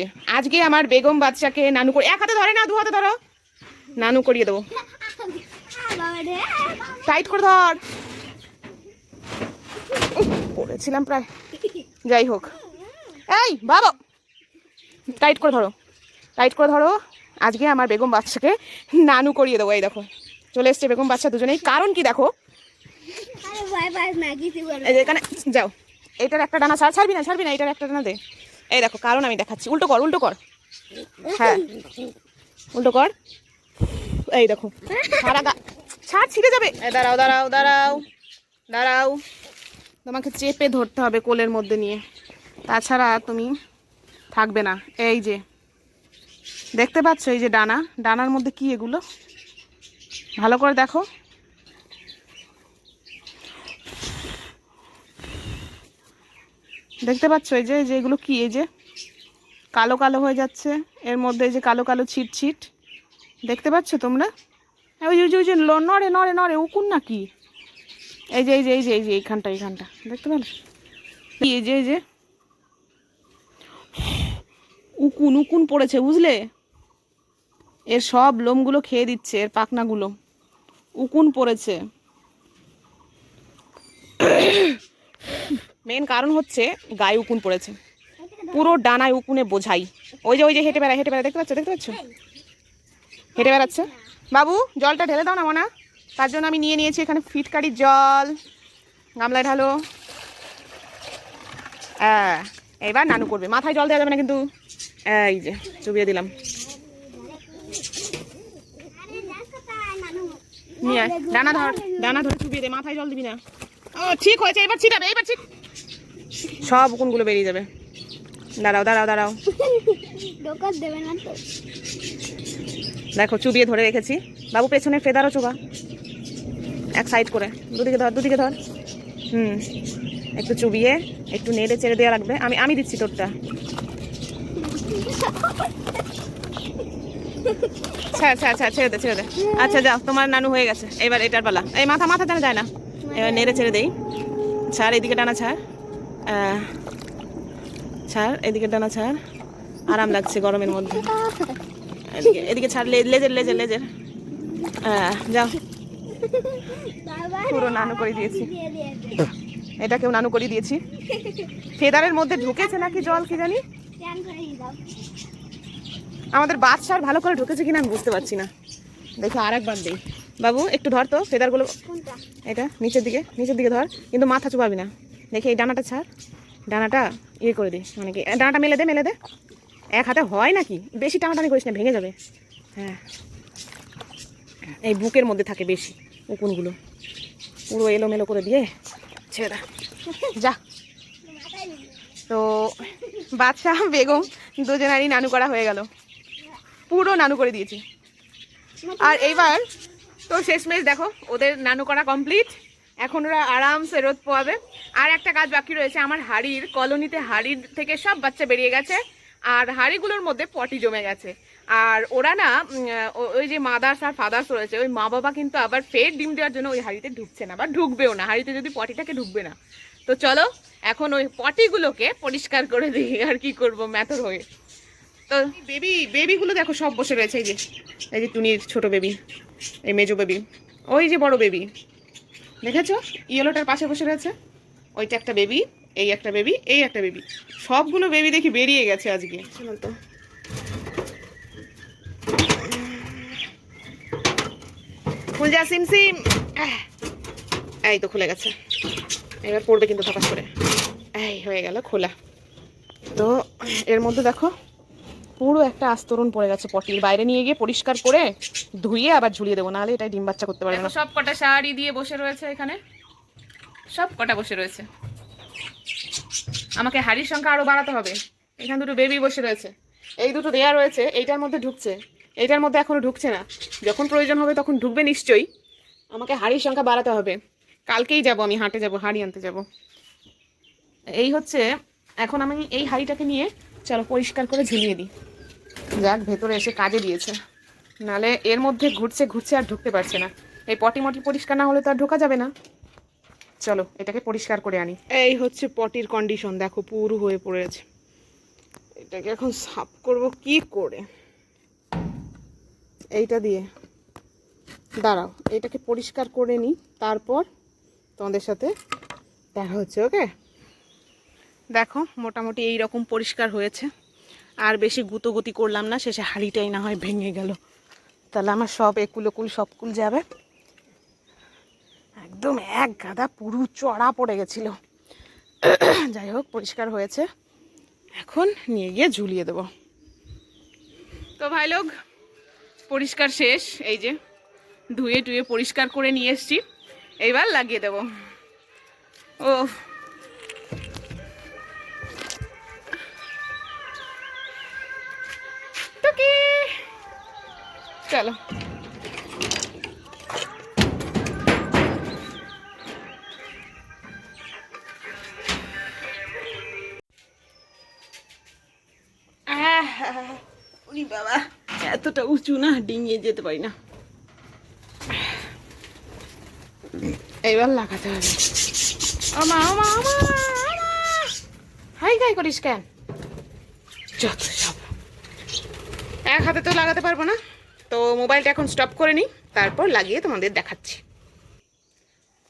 যে, আজকে আমার বেগম বাচ্চাকে নানু করে এক হাতে ধরে না দু হাতে ধরো। নানু করিয়ে দেবো। টাইট করে ধর। পড়েছিলাম প্রায়। যাই হোক। এই বাবা। টাইট করে ধরো। টাইট করে ধরো। আজকে আমার বেগম বাচ্চাকে নানু করিয়ে দেবো এই দেখো। চলে এসছে বেগম বাচ্চা দুজনেই। কারণ কি দেখো? এখানে যাও। এটার একটা ডানা ছাড় ছাড়বি না ছাড়বি না এটার একটা ডানা দে। এই দেখো, কারণ আমি দেখাচ্ছি। উল্টো কর উল্টো কর। হ্যাঁ। উল্টো কর। এই দেখো ছাড়, ছিঁড়ে যাবে। দাঁড়াও দাঁড়াও দাঁড়াও দাঁড়াও। তোমাকে চেপে ধরতে হবে কোলের মধ্যে নিয়ে। তাছাড়া তুমি থাকবে না। এই যে, দেখতে পাচ্ছ এই যে ডানা? ডানার মধ্যে কি এগুলো? ভালো করে দেখো। দেখতে পাচ্ছ এই যে এই যে এগুলো কি? এই যে কালো কালো হয়ে যাচ্ছে। এর মধ্যে এই যে কালো কালো ছিট ছিট। দেখতে পাচ্ছ তোমরা? ওই যে, ওই যে- নড়ে নড়ে নড়ে, উকুন না কি এই যে এই যে এই যে এই যে, এইখানটা এইখানটা। দেখতে পাচ্ছ এই যে এই যে? উকুন উকুন পড়েছে, বুঝলে? এর সব লোমগুলো খেয়ে দিচ্ছে, এর পাখনাগুলো। উকুন পড়েছে। মেন কারণ হচ্ছে গায়ে উকুন পড়েছে। পুরো ডানায় উকুনে বোঝাই। ওই যে ওই যে, হেঁটে বেড়ায় হেঁটে বেড়ায়, দেখতে পাচ্ছ দেখতে পাচ্ছ? হেঁটে বেড়াচ্ছে। বাবু, জলটা ঢেলে দাও না, মনা। তার জন্য আমি নিয়ে নিয়েছি এখানে ফিটকারির জল। গামলায় ঢালো। হ্যাঁ এবার নানু করবে। মাথায় জল দেওয়া যাবে না কিন্তু। এই যে, চুবিয়ে দিলাম। নিয়ে। ডানা ধর, ডানা ধরে চুবিয়ে দে, মাথায় জল দিবি না। ও, ঠিক হয়েছে, এবার ছিটাবে, এবার ছিট। সব কোনগুলো বেরিয়ে যাবে। দাঁড়াও দাঁড়াও দাঁড়াও। দেবে না তো। দেখো চুবিয়ে ধরে রেখেছি। বাবু পেছনে ফেদারও চোবা। এক সাইড করে। দুদিকে ধর দুদিকে ধর। হুম একটু চুবিয়ে একটু নেড়ে চেড়ে দেওয়া লাগবে। আমি আমি দিচ্ছি তোরটা। ছাড় ছাড় ছাড় ছেড়ে দে ছেড়ে দে। আচ্ছা যাও তোমার নানু হয়ে গেছে। এবার এটার পালা। এই মাথা মাথা জানা যায় না। এবার নেড়ে ছেড়ে দেই। ছাড় এদিকে টানা ছাড়। ছাড় এদিকে টানা ছাড়। আরাম লাগছে গরমের মধ্যে। এদিকে এদিকে ছাড় লেজের লেজের লেজের। যাও। পুরো নানু করে দিয়েছি। দিয়ে দিয়েছে এটাকেও নানু করে দিয়েছি। ফেদারের মধ্যে ঢুকেছে নাকি জল কি জানি? আমাদের বাচ্চার ভালো করে ঢুকেছে কিনা আমি বুঝতে পারছি না। দেখো আর একবার দিই। বাবু একটু ধর তো ফেদারগুলো এটা নিচের দিকে নিচের দিকে ধর। কিন্তু মাথা চুপাবি না। দেখি এই ডানাটা ছাড়। ডানাটা ইয়ে করে দিই মানে কি, ডানাটা মেলে দে মেলে দে। এক হাতে হয় নাকি? বেশি টানাটানি করিস না, ভেঙে যাবে। হ্যাঁ। এই বুকের মধ্যে থাকে বেশি উকুনগুলো। পুরো এলোমেলো করে দিয়ে ছেড়ে দা। যা। তো বাচ্চা বেগম দুজনারই নানু করা হয়ে গেল। পুরো নানু করে দিয়েছি। আর এইবার, তো শেষমেশ দেখো, ওদের নানু করা কমপ্লিট এখন ওরা আরামসে রোদ পোয়াবে। আর একটা কাজ বাকি রয়েছে, আমার হাড়ির কলোনিতে হাড়ির থেকে সব বাচ্চা বেরিয়ে গেছে, আর হাড়িগুলোর মধ্যে পটি জমে গেছে। আর ওরা না ওই যে মাদার্স আর ফাদার্স রয়েছে, ওই মা বাবা কিন্তু আবার ফের ডিম দেওয়ার জন্য ওই হাড়িতে ঢুকছে না, বা ঢুকবেও না, হাড়িতে যদি পটিটাকে ঢুকবে না। তো চলো, এখন ওই পটিগুলোকে পরিষ্কার করে দিই, আর কি করব, ম্যাথর হয়ে। তো বেবি, বেবিগুলো দেখো সব বসে রয়েছে, এই যে এই যে টুনির ছোট বেবি, এই মেজো বেবি, ওই যে বড় বেবি। দেখেছ? ইয়েলোটার পাশে বসে রয়েছে। ওইটা একটা বেবি এই একটা বেবি এই একটা বেবি সবগুলো বেবি দেখি বেরিয়ে গেছে আজকে। শোনো তো খুল যা সিম সিম। আহ, এই তো খুলে গেছে। এবার পড়বে কিন্তু ফকাস করে। এই হয়ে গেল খোলা। তো এর মধ্যে দেখো পুরো একটা আস্তরণ পড়ে গেছে পটির। বাইরে নিয়ে গিয়ে পরিষ্কার করে ধুয়ে আবার ঝুলিয়ে দেবো, নাহলে এটাই ডিম বাচ্চা করতে পারবে না। সব কটা শাড়ি দিয়ে বসে রয়েছে এখানে। সব কটা বসে রয়েছে। আমাকে হাড়ির সংখ্যা আরও বাড়াতে হবে। এখানে দুটো বেবি বসে রয়েছে। এই দুটো দেয়া রয়েছে, এইটার মধ্যে ঢুকছে। এইটার মধ্যে এখনও ঢুকছে না। যখন প্রয়োজন হবে তখন ঢুকবে নিশ্চয়ই। আমাকে হাড়ির সংখ্যা বাড়াতে হবে। কালকেই যাব আমি, হাটে যাব, হাড়ি আনতে যাব। এই হচ্ছে, এখন আমি এই হাড়িটাকে নিয়ে, চলো পরিষ্কার করে ঝুলিয়ে দিই। যাক ভেতরে এসে কাজে দিয়েছে। নালে এর মধ্যে ঘুরছে ঘুরছে আর ঢুকতে পারছে না। এই পটি মটি পরিষ্কার না হলে তো আর ঢোকা যাবে না। চলো এটাকে পরিষ্কার করে আনি। এই হচ্ছে পটির কন্ডিশন দেখো পুরো হয়ে পড়েছে। এটাকে এখন সাফ করব কি করে? এইটা দিয়ে। দাঁড়াও এটাকে পরিষ্কার করে নিই তারপর তোমাদের সাথে দেখা হচ্ছে ওকে? দেখো মোটামুটি এই রকম পরিষ্কার হয়েছে। আর বেশি গুতোগুতি করলাম না, শেষে হাঁড়িটাই না হয় ভেঙে গেল। তাহলে আমার সব একুলকুল সবকুল যাবে? একদম এক গাদা পুরু চড়া পড়ে গেছিল। যাই হোক, পরিষ্কার হয়েছে। এখন নিয়ে গিয়ে ঝুলিয়ে দেব। তো ভাই লোক, পরিষ্কার শেষ। এই যে, ধুয়ে টুয়ে পরিষ্কার করে নিয়ে এসছি। এইবার লাগিয়ে দেব। ও চলো। ওরে বাবা, এতটা উঁচু না, ডিঙিয়ে যেতে পারি না। এইবার লাগাতে হবে। আমা আমা আমা হাই গাই করিস কেন? যত সব। এক হাতে তো লাগাতে পারব না। তো মোবাইলটা এখন স্টপ করে নিই, তারপর লাগিয়ে তোমাদের দেখাচ্ছি।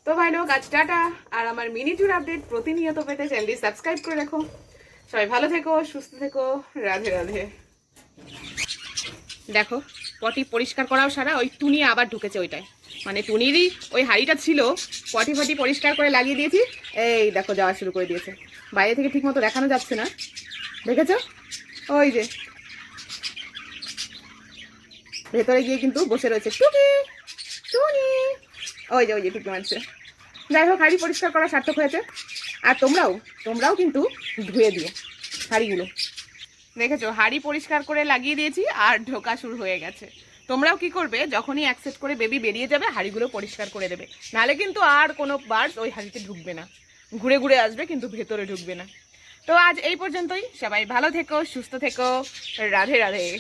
তো ভাই লোক, আজ টাটা। আর আমার মিনি ট্যুর আপডেট প্রতিনিয়ত পেতে চ্যানেলটি সাবস্ক্রাইব করে রাখো। সবাই ভালো থেকো, সুস্থ থেকো, রাধে রাধে। দেখো, পটি পরিষ্কার করাও সারা, ওই টুনি আবার ঢুকেছে ওইটায়। মানে টুনিরই ওই হাড়িটা ছিল, পটি ফটি পরিষ্কার করে লাগিয়ে দিয়েছি, এই দেখো, যাওয়া শুরু করে দিয়েছে। বাইরে থেকে ঠিক মতো দেখানো যাচ্ছে না। দেখেছ? ওই যে ভেতরে গিয়ে কিন্তু বসে রয়েছে। টুকি, টুনি। ওই যে ওই যে, টুকি মারছে। যাই হোক, হাড়ি পরিষ্কার করা সার্থক হয়েছে। আর তোমরাও তোমরাও কিন্তু ধুয়ে দিও হাড়িগুলো। দেখেছ, হাড়ি পরিষ্কার করে লাগিয়ে দিয়েছি আর ঢোকা শুরু হয়ে গেছে। তোমরাও কি করবে, যখনই অ্যাকসেপ্ট করে বেবি বেরিয়ে যাবে, হাড়িগুলো পরিষ্কার করে দেবে। নাহলে কিন্তু আর কোনো বার্ড ওই হাড়িতে ঢুকবে না। ঘুরে ঘুরে আসবে, কিন্তু ভেতরে ঢুকবে না। তো আজ এই পর্যন্তই। সবাই ভালো থেকো, সুস্থ থেকো। রাধে রাধে।